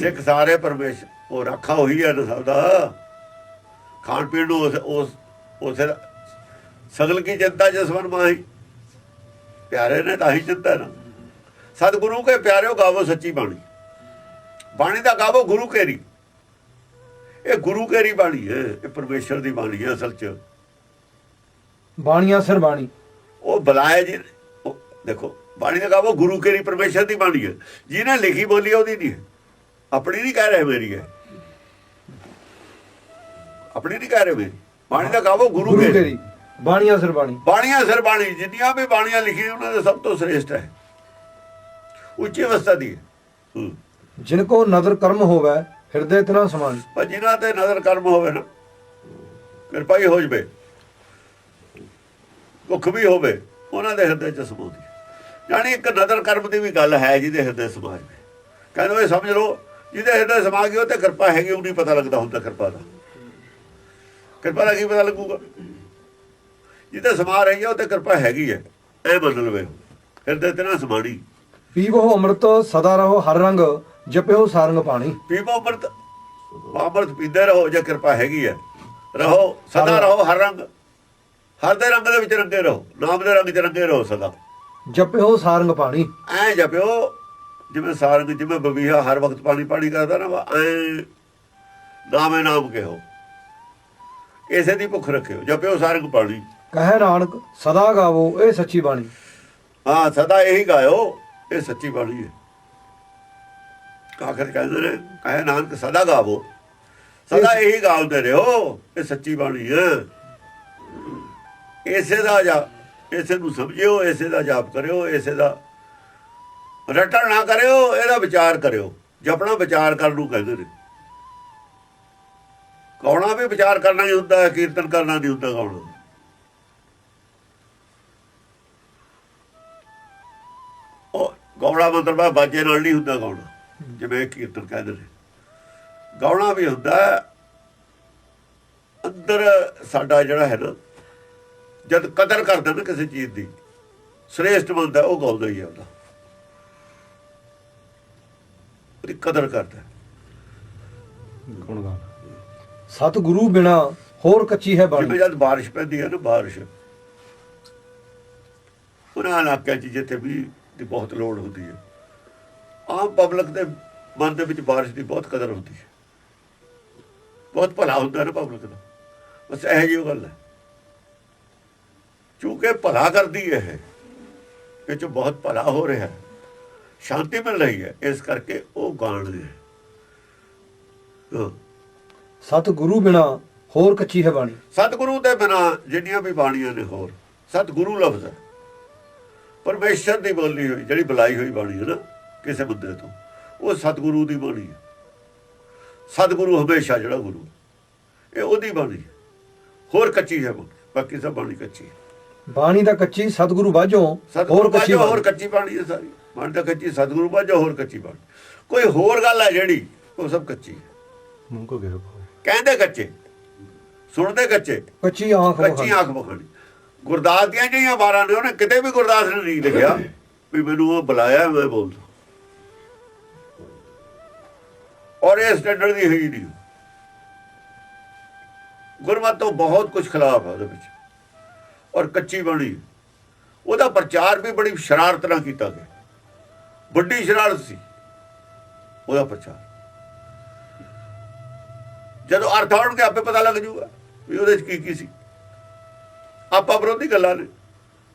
ਸਿੱਖ ਸਾਰੇ ਪਰਮੇਸ਼ਰ ਉਹ ਰੱਖਾ ਹੋਈ ਹੈ ਸਭ ਦਾ। ਖਾਣ ਪੀਣ ਨੂੰ ਉਸ ਉਸ ਉਸ ਸਗਲ ਕੀ ਚਿੰਤਾ ਜਸਵਨ ਮਾਹੀ? ਪਿਆਰੇ ਨੇ ਤਾਂ ਹੀ ਚਿੰਤਾ ਨਾ। ਸਤਿਗੁਰੂ ਕੇ ਪਿਆਰੇ ਹੋ ਗਾਵੋ ਸੱਚੀ ਬਾਣੀ। ਬਾਣੀ ਦਾ ਗਾਵੋ ਗੁਰੂ ਕੇਰੀ। ਇਹ ਗੁਰੂ ਕੇਰੀ ਬਾਣੀ ਹੈ। ਇਹ ਪਰਮੇਸ਼ਰ ਦੀ ਬਾਣੀ ਹੈ ਅਸਲ 'ਚ। ਬਾਣੀਆਂ ਸਿਰ ਬਾਣੀ। ਉਹ ਬੁਲਾਏ ਜੀ ਦੇਖੋ ਬਾਣੀ ਦਾ ਗਾਵੋ ਗੁਰੂ ਕੇਰੀ ਪਰਮੇਸ਼ਰ ਦੀ ਬਾਣੀ ਹੈ। ਜਿਹਨੇ ਲਿਖੀ ਬੋਲੀ ਉਹਦੀ ਨਹੀਂ ਆਪਣੀ ਨਹੀਂ ਕਹਿ ਰਹੇ ਮੇਰੀ ਹੈ। ਆਪਣੀ ਨਹੀਂ ਕਹਿ ਰਹੇ ਮੇਰੀ ਬਾਣੀ ਦਾ ਗਾਵੋ ਗੁਰੂ ਤੇਰੀ। ਬਾਣੀਆਂ ਸਿਰ ਬਾਣੀ। ਬਾਣੀਆਂ ਸਰ ਬਾਣੀ ਜਿੰਨੀਆਂ ਵੀ ਬਾਣੀਆਂ ਲਿਖੀਆਂ ਉਹਨਾਂ ਦੇ ਸਭ ਤੋਂ ਸ੍ਰੇਸ਼ਟ ਹੈ। ਉੱਚੀ ਅਵਸਥਾ ਦੀ ਹੈ। ਜਿਨ ਕੋ ਨਦਰ ਕਰਮ ਹੋਵੇ ਹਿਰਦੇ ਤਨਾ ਸਮਾਨ। ਪਰ ਜਿਨ੍ਹਾਂ ਤੇ ਨਜ਼ਰ ਕਰਮ ਹੋਵੇ ਨਾ ਕਿਰਪਾ ਹੀ ਹੋ ਜਵੇ। ਕੁੱਖ ਵੀ ਹੋਵੇ ਉਹਨਾਂ ਦੇ ਹਿਰਦੇ ਚ ਸਮਾਉਂਦੀ ਯਾਨੀ ਇੱਕ ਨਜ਼ਰ ਕਰਮ ਦੀ ਵੀ ਗੱਲ ਹੈ ਜਿਹਦੇ ਹਿਰਦੇ ਸਮਾ ਜਵੇ ਕਹਿੰਦੇ ਸਮਝ ਲਓ ਜਿਹਦੇ ਹਿਰਦੇ ਸਮਾ ਗਈ ਉਹ ਤੇ ਕਿਰਪਾ ਹੈਗੀ ਉਹ ਨਹੀਂ ਪਤਾ ਲੱਗਦਾ ਹੁੰਦਾ ਕਿਰਪਾ ਦਾ। ਕਿਰਪਾ ਦਾ ਕੀ ਪਤਾ ਲੱਗੂਗਾ? ਜਿਹਦੇ ਸਮਾ ਰਹੀ ਹੈ ਉਹ ਤੇ ਕਿਰਪਾ ਹੈਗੀ ਹੈ ਇਹ ਮੰਨ ਲਵੇ ਹਿਰਦੇ ਤੇ ਨਾ ਸਮਾਣੀ। ਪੀਵੋ ਅੰਮ੍ਰਿਤ ਸਦਾ ਰਹੋ ਹਰ ਰੰਗ ਜਪਿਓ ਸਾਰੰਗ ਪਾਣੀ। ਪੀਵੋ ਅੰਮ੍ਰਿਤ। ਅੰਮ੍ਰਿਤ ਪੀਂਦੇ ਰਹੋ ਜੇ ਕਿਰਪਾ ਹੈਗੀ ਹੈ ਰਹੋ ਸਦਾ ਰਹੋ ਹਰ ਰੰਗ। ਹਰ ਦੇ ਰੰਗ ਦੇ ਵਿੱਚ ਰੰਗੇ ਰਹੋ। ਨਾਮ ਦੇ ਰੰਗ 'ਚ ਰੰਗੇ ਰਹੋ ਸਦਾ। ਜਪਿਓ ਸਾਰੰਗ ਪਾਣੀ। ਐ ਜਪਿਓ ਜਿਵੇਂ ਸਾਰੰਗ ਜਿਵੇਂ ਬਬੀਹਾ ਹਰ ਵਕਤ ਪਾਣੀ ਪਾਣੀ ਕਰਦਾ ਨਾ ਐ ਨਾਮੇ ਨਾਮ ਕਿਹੋ। ਇਸੇ ਦੀ ਭੁੱਖ ਰੱਖਿਓ ਜਪਿਓ ਸਾਰੰਗ ਪਾਣੀ ਕਹੇ ਨਾਨਕ ਸਦਾ ਗਾਵੋ ਇਹ ਸੱਚੀ ਬਾਣੀ। ਹਾਂ ਸਦਾ ਇਹੀ ਗਾਇਓ ਇਹ ਸੱਚੀ ਬਾਣੀ ਹੈ। ਆਖਰ ਕਹਿੰਦੇ ਨੇ ਕਹੇ ਨਾਨਕ ਸਦਾ ਗਾਵੋ। ਸਦਾ ਇਹੀ ਗਾਉਂਦੇ ਰਹੋ ਇਹ ਸੱਚੀ ਬਾਣੀ ਹੈ। ਇਸੇ ਦਾ ਜਾ ਇਸੇ ਨੂੰ ਸਮਝਿਓ ਇਸੇ ਦਾ ਜਾਪ ਕਰਿਓ ਇਸੇ ਦਾ ਰਟਣ ਨਾ ਕਰਿਓ ਇਹਦਾ ਵਿਚਾਰ ਕਰਿਓ। ਜਪਣਾ ਵਿਚਾਰ ਕਰਨ ਨੂੰ ਕਹਿੰਦੇ ਨੇ। ਗਾਉਣਾ ਵੀ ਵਿਚਾਰ ਕਰਨਾ ਹੀ ਹੁੰਦਾ ਹੈ ਕੀਰਤਨ ਕਰਨਾ ਨਹੀਂ ਹੁੰਦਾ ਗਾਉਣਾ ਉਹ ਗੌੜਾ ਮਤਲਬ ਬਾਜੇ ਨਾਲ ਨਹੀਂ ਹੁੰਦਾ ਗਾਉਣਾ, ਜਿਵੇਂ ਕੀਰਤਨ ਕਹਿੰਦੇ ਨੇ। ਗਾਉਣਾ ਵੀ ਹੁੰਦਾ, ਅੰਦਰ ਸਾਡਾ ਜਿਹੜਾ ਹੈ ਨਾ, ਜਦ ਕਦਰ ਕਰਦਾ ਨਾ ਕਿਸੇ ਚੀਜ਼ ਦੀ, ਸ੍ਰੇਸ਼ਟ ਬੰਦਾ ਉਹ ਗਾਉਂਦਾ ਹੀ ਆ ਉਹਦਾ। ਉਹਦੀ ਕਦਰ ਕਰਦਾ। ਹੈ। ਗੁਣਗਾਨ ਸਤਿਗੁਰੂ ਬਿਨਾ ਹੋਰ ਕੱਚੀ ਹੈ ਜਿਵੇਂ ਜਦ ਬਾਰਿਸ਼ ਪੈਂਦੀ ਹੈ ਨਾ, ਬਾਰਿਸ਼। ਉਹਨਾਂ ਇਲਾਕਿਆਂ 'ਚ ਜਿੱਥੇ ਵੀ ਦੀ ਬਹੁਤ ਲੋੜ ਹੁੰਦੀ ਹੈ। ਆਮ ਪਬਲਿਕ ਦੇ ਮਨ ਦੇ ਵਿੱਚ ਬਾਰਿਸ਼ ਦੀ ਬਹੁਤ ਕਦਰ ਹੁੰਦੀ ਹੈ। ਬਹੁਤ ਭਲਾ ਹੁੰਦਾ ਨਾ ਪਬਲਿਕ ਦਾ। ਬਸ ਇਹ ਜਿਹੀ ਗੱਲ ਹੈ। ਚੂੰਕਿ ਭਲਾ ਕਰਦੀ ਹੈ ਇਹ 'ਚ ਬਹੁਤ ਭਲਾ ਹੋ ਰਿਹਾ ਹੈ। ਸ਼ਾਂਤੀ ਮਿਲ ਰਹੀ ਹੈ, ਇਸ ਕਰਕੇ ਉਹ ਗਾਣ ਹਾਂ। ਸਤਿਗੁਰੂ ਬਿਨਾ ਹੋਰ ਕੱਚੀ ਹੈ ਬਾਣੀ। ਸਤਿਗੁਰੂ ਦੇ ਬਿਨਾ ਜਿੰਨੀਆਂ ਵੀ ਬਾਣੀਆਂ ਨੇ ਹੋਰ ਸਤਿਗੁਰੂ ਲਫ਼ਜ਼ ਹੈ। ਪਰਮੇਸ਼ਰ ਦੀ ਬੋਲੀ ਹੋਈ ਜਿਹੜੀ ਬੁਲਾਈ ਹੋਈ ਬਾਣੀ ਹੈ ਨਾ ਕਿਸੇ ਬੰਦੇ ਤੋਂ ਉਹ ਸਤਿਗੁਰੂ ਦੀ ਬਾਣੀ ਹੈ। ਸਤਿਗੁਰੂ ਹਮੇਸ਼ਾ ਜਿਹੜਾ ਗੁਰੂ ਇਹ ਉਹਦੀ ਬਾਣੀ ਹੈ। ਹੋਰ ਕੱਚੀ ਹੈ ਬਾਕੀ ਸਭ ਬਾਣੀ ਕੱਚੀ ਹੈ। ਬਾਣੀ ਦਾ ਕੱਚੀ ਸਤਿਗੁਰੂ ਬਾਝੋਂ ਹੋਰ ਕੱਚੀ ਹੋਰ ਕੱਚੀ ਬਾਣੀ ਹੈ ਸਾਰੀ। ਬਾਣੀ ਤਾਂ ਕੱਚੀ ਸਤਿਗੁਰੂ ਬਾਝੋਂ ਹੋਰ ਕੱਚੀ ਬਾਣੀ। ਕੋਈ ਹੋਰ ਗੱਲ ਹੈ ਜਿਹੜੀ ਉਹ ਸਭ ਕੱਚੀ ਹੈ। ਮੂੰਹ ਕੋ ਗਿਰ ਕਹਿੰਦੇ ਕੱਚੇ ਸੁਣਦੇ ਕੱਚੇ। ਕੱਚੀ ਆਂਖ ਕੱਚੀ। ਅੱਖ ਬਖਾਣੀ ਗੁਰਦਾਸ ਦੀਆਂ ਜਿਹੜੀਆਂ ਬਾਰਾਂ ਨੇ ਉਹਨੇ ਕਿਤੇ ਵੀ ਗੁਰਦਾਸ ਨੇ ਨਹੀਂ ਲਿਖਿਆ ਵੀ ਮੈਨੂੰ ਉਹ ਬੁਲਾਇਆ ਮੈਂ ਬੋਲਦਾ ਔਰ ਇਹ ਸਟੈਂਡਰਡ ਦੀ ਹੋਈ ਨਹੀਂ। ਗੁਰਮਤ ਤੋਂ ਬਹੁਤ ਕੁਝ ਖਿਲਾਫ ਹੈ ਉਹਦੇ ਵਿੱਚ। ਔਰ ਕੱਚੀ ਬਣੀ। ਉਹਦਾ ਪ੍ਰਚਾਰ ਵੀ ਬੜੀ ਸ਼ਰਾਰਤ ਨਾਲ ਕੀਤਾ ਗਿਆ। ਵੱਡੀ ਸ਼ਰਾਰਤ ਸੀ। ਉਹਦਾ ਪ੍ਰਚਾਰ। ਜਦੋਂ ਅਰਥ ਆਉਣਗੇ, ਆਪੇ ਪਤਾ ਲੱਗ ਜਾਊਗਾ ਵੀ ਉਹਦੇ ਚ ਕੀ ਕੀ ਸੀ। ਆਪਾ ਵਿਰੋਧੀ ਗੱਲਾਂ ਨੇ।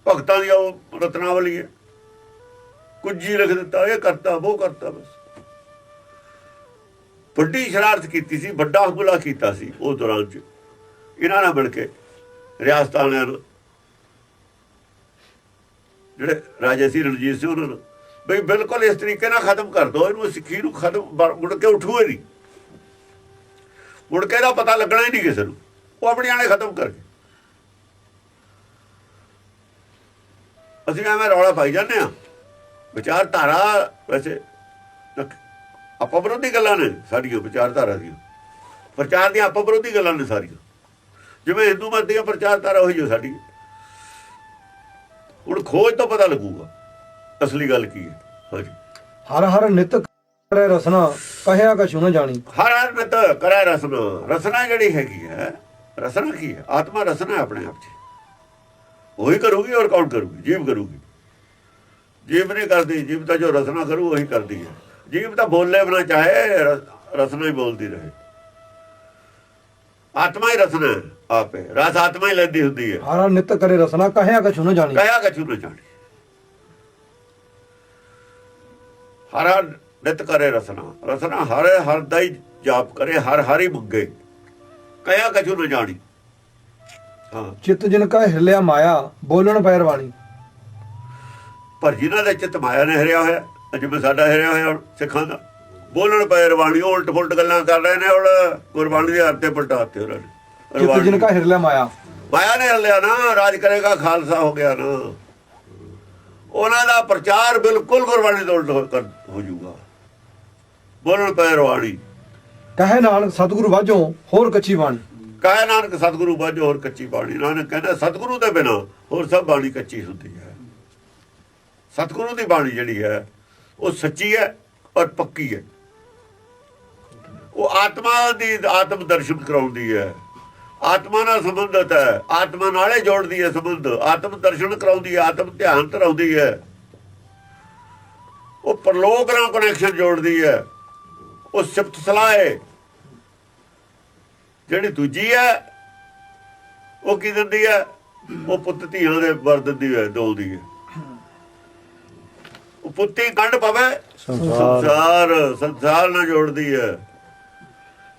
ਭਗਤਾਂ ਦੀ ਉਹ ਰਤਨਾਵਲੀ ਹੈ ਕੁਝ ਹੀ ਲਿਖ ਦਿੱਤਾ, ਇਹ ਕਰਤਾ, ਉਹ ਕਰਤਾ ਬਸ। ਵੱਡੀ ਸ਼ਰਾਰਤ ਕੀਤੀ ਸੀ, ਵੱਡਾ ਹਮਲਾ ਕੀਤਾ ਸੀ ਉਸ ਦੌਰਾਨ ਚ। ਇਹਨਾਂ ਨਾਲ ਮਿਲ ਕੇ ਰਿਆਸਤਾਂ ਵਾਲਿਆਂ ਨੂੰ ਜਿਹੜੇ ਰਾਜੇ ਸੀ, ਰਣਜੀਤ ਸਿੰਘ ਉਹਨਾਂ ਨੂੰ ਬਈ ਬਿਲਕੁਲ ਇਸ ਤਰੀਕੇ ਨਾਲ ਖਤਮ ਕਰ ਦੋ, ਇਹਨੂੰ ਸਿੱਖੀ ਨੂੰ ਖਤਮ ਬ- ਮੁੜ ਕੇ ਉਠੂਏ ਨਹੀਂ। ਮੁੜ ਕੇ ਦਾ ਪਤਾ ਲੱਗਣਾ ਹੀ ਨਹੀਂ ਕਿਸੇ ਨੂੰ। ਉਹ ਆਪਣੇ ਨੇ ਖਤਮ ਕਰ ਗਏ। ਅਸੀਂ ਐਵੇਂ ਰੌਲਾ ਪਾਈ ਜਾਂਦੇ ਆ ਵਿਚਾਰ ਧਾਰਾ ਵੈਸੇ ਆਪਾਂ ਵਿਰੋਧੀ ਗੱਲਾਂ ਨੇ ਸਾਡੀਆਂ ਵਿਚਾਰ ਧਾਰਾ ਦੀਆਂ। ਪ੍ਰਚਾਰ ਦੀਆਂ ਆਪਾਂ ਵਿਰੋਧੀ ਗੱਲਾਂ ਨੇ ਸਾਰੀਆਂ। ਜਿਵੇਂ ਹਿੰਦੂ ਮਤ ਦੀਆਂ ਪ੍ਰਚਾਰ ਧਾਰਾ ਹੋਈ ਜੋ ਸਾਡੀ। ਹੁਣ ਖੋਜ ਤੋਂ ਪਤਾ ਲੱਗੂਗਾ। ਅਸਲੀ ਗੱਲ ਕੀ ਹੈ? ਹਾਂਜੀ। ਹਰ ਹਰ ਨਿਤ ਕਰੇ ਰਸਨਾ ਕਹਿਆ ਕਛੂ ਨਾ ਜਾਣੀ। ਹਰ ਹਰ ਨਿਤ ਕਰੇ ਰਸਨਾ। ਰਸਨਾ ਜਿਹੜੀ ਹੈਗੀ ਹੈ ਰਸਨਾ ਕੀ ਹੈ? ਆਤਮਾ ਰਸਨਾ ਹੈ ਆਪਣੇ ਆਪ 'ਚ। ਉਹੀ ਕਰੂਗੀ ਔਰ ਕੌਣ ਕਰੂਗੀ? ਜੀਵ ਕਰੂਗੀ। ਜੀਵ ਨਹੀਂ ਕਰਦੀ ਜੀਵ ਤਾਂ ਜੋ ਰਸਨਾ ਕਰੂ ਉਹੀ ਕਰਦੀ ਹੈ। ਜੀਵ ਤਾਂ ਬੋਲੇ ਬਣਾ ਚਾਹੇ ਰਸਨਾ ਹੀ ਬੋਲਦੀ ਰਹੇ। ਆਤਮਾ ਹੀ ਰਸਨਾ ਹੈ ਆਪੇ। ਰਸ ਆਤਮਾ ਹੀ ਲੈਂਦੀ ਹੁੰਦੀ ਹੈ। ਹਰ ਨਿਤ ਕਰੇ ਰਸਨਾ ਕਹਿਆ ਕਛੂ ਨਾ ਜਾਣੀ। ਕਹਿਆ ਕਛੂ ਨਾ ਜਾਣੇ। ਹਰ ਹਰ ਨਿਤ ਕਰੇ ਰਸਨਾ। ਰਸਨਾ ਹਰ ਹਰ ਦਾ ਹੀ ਜਾਪ ਕਰੇ ਹਰ ਹਰ ਹੀ ਮੰਗੇ। ਕਹਿਆ ਕਛੂ ਨਾ ਜਾਣੀ। ਹਾਂ। ਚਿੱਤ ਜਿਨ ਕਾ ਹਿਲਿਆ ਮਾਇਆ ਬੋਲਣ ਪੈਰ ਬਾਣੀ ਪਰ ਜਿਨ੍ਹਾਂ ਦੇ ਚਿੱਤ ਮਾਇਆ ਨੇ ਹਰਿਆ ਹੋਇਆ ਜਿਵੇਂ ਸਾਡਾ ਹਰਿਆ ਹੋਇਆ ਸਿੱਖਾਂ ਦਾ ਬੋਲਣ ਪਏ ਰਵਾਣੀ ਉਲਟ ਪੁਲਟ ਗੱਲਾਂ ਕਰ ਰਹੇ ਨੇ ਹੁਣ ਗੁਰਬਾਣੀ ਦੇ ਅਰਥੇ ਪਲਟਾਤੇ ਉਹਨਾਂ ਨੇ। ਚਿੱਤ ਜਿਨ ਕਾ ਹਿਲਿਆ ਮਾਇਆ। ਮਾਇਆ ਨੇ ਹਲਿਆ ਨਾ ਰਾਜ ਕਰੇਗਾ ਖਾਲਸਾ ਹੋ ਗਿਆ ਨਾ। ਉਹਨਾਂ ਦਾ ਪ੍ਰਚਾਰ ਬਿਲਕੁਲ ਗੁਰਬਾਣੀ ਤੋਂ ਉਲਟ ਹੋ ਜਾਊਗਾ। ਬੋਲਣ ਪਏ ਰਵਾਣੀ ਕਹੇ ਨਾਨਕ ਸਤਿਗੁਰੂ ਬਾਝੋਂ ਹੋਰ ਕੱਚੀ ਬਾਣੀ। ਕਾਇਆ ਨਾਨਕ ਸਤਿਗੁਰੂ ਬਾਝੋ ਹੋਰ ਕੱਚੀ ਬਾਣੀ। ਨਾਨਕ ਕਹਿੰਦਾ ਸਤਿਗੁਰੂ ਦੇ ਬਿਨਾ ਹੋਰ ਸਭ ਬਾਣੀ ਕੱਚੀ ਹੁੰਦੀ ਹੈ। ਸਤਿਗੁਰੂ ਦੀ ਬਾਣੀ ਜਿਹੜੀ ਹੈ ਉਹ ਸੱਚੀ ਹੈ ਔਰ ਪੱਕੀ ਹੈ। ਉਹ ਆਤਮਾ ਦੀ ਆਤਮ ਦਰਸ਼ਨ ਕਰਾਉਂਦੀ ਹੈ। ਆਤਮਾ ਨਾਲ ਸੰਬੰਧਿਤ ਹੈ। ਆਤਮਾ ਨਾਲੇ ਜੋੜਦੀ ਹੈ ਸੰਬੰਧ। ਆਤਮ ਦਰਸ਼ਨ ਕਰਾਉਂਦੀ ਹੈ ਆਤਮ ਧਿਆਨ ਧਰਾਉਂਦੀ ਹੈ। ਉਹ ਪਰਲੋਕ ਨਾਲ ਕਨੈਕਸ਼ਨ ਜੋੜਦੀ ਹੈ। ਉਹ ਸਿਫਤ ਸਲਾਹ ਹੈ। ਜਿਹੜੀ ਦੂਜੀ ਹੈ ਉਹ ਕੀ ਦਿੰਦੀ ਹੈ? ਉਹ ਪੁੱਤ ਧੀਆਂ ਦੇ ਵਰ ਦਿੰਦੀ ਹੈ ਦੋ ਦੀ। ਹੈ ਉਹ ਪੁੱਤੀ ਕੰਡ ਪਵੇ। ਸੰਸਾਰ ਸੰਸਾਰ ਨਾਲ ਜੋੜਦੀ ਹੈ।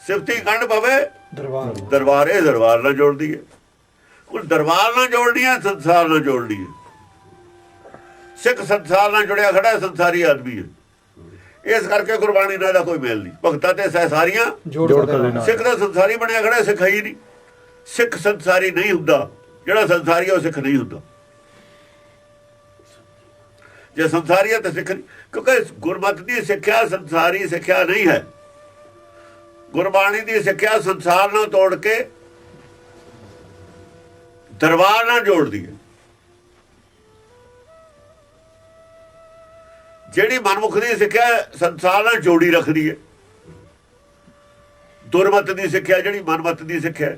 ਸਿਫਤੀ ਕੰਡ ਪਵੇ। ਦਰਬਾਰ। ਦਰਬਾਰ ਦਰਬਾਰ ਨਾਲ ਜੋੜਦੀ ਹੈ। ਉਹ ਦਰਬਾਰ ਨਾਲ ਜੋੜਨੀ ਹੈ ਸੰਸਾਰ ਨਾਲ ਜੋੜਨੀ ਹੈ। ਸਿੱਖ ਸੰਸਾਰ ਨਾਲ ਜੁੜਿਆ ਖੜਾ ਸੰਸਾਰੀ ਆਦਮੀ ਹੈ। ਇਸ ਕਰਕੇ ਗੁਰਬਾਣੀ ਨਾਲ ਦਾ ਕੋਈ ਮੇਲ ਨਹੀਂ। ਭਗਤਾਂ ਤੇ ਸਹਿਸਾਰੀਆਂ ਜੋੜ ਜੋੜ ਕੇ ਕੇ ਦੇਣਾ। ਦੇਣਾ। ਸਿੱਖ ਦਾ ਸੰਸਾਰੀ ਬਣਿਆ ਖੜਾ ਹੈ, ਸਿੱਖ ਹੈ ਹੀ ਨਹੀਂ। ਸਿੱਖ ਸੰਸਾਰੀ ਨਹੀਂ ਹੁੰਦਾ। ਜਿਹੜਾ ਸੰਸਾਰੀ ਉਹ ਸਿੱਖ ਨਹੀਂ ਹੁੰਦਾ। ਜੇ ਸੰਸਾਰੀ ਹੈ ਤਾਂ ਸਿੱਖ ਨਹੀਂ। ਕਿਉਂਕਿ ਗੁਰਮਤਿ ਦੀ ਸਿੱਖਿਆ ਸੰਸਾਰੀ ਸਿੱਖਿਆ ਨਹੀਂ ਹੈ। ਗੁਰਬਾਣੀ ਦੀ ਸਿੱਖਿਆ ਸੰਸਾਰ ਨਾਲ ਤੋੜ ਕੇ ਦਰਬਾਰ ਨਾਲ ਜੋੜਦੀ ਹੈ। ਜਿਹੜੀ ਮਨਮੁਖ ਦੀ ਸਿੱਖਿਆ ਸੰਸਾਰ ਨਾਲ ਜੋੜੀ ਰੱਖਦੀ ਹੈ। ਦੁਰਮਤ ਦੀ ਸਿੱਖਿਆ, ਜਿਹੜੀ ਮਨਮਤ ਦੀ ਸਿੱਖਿਆ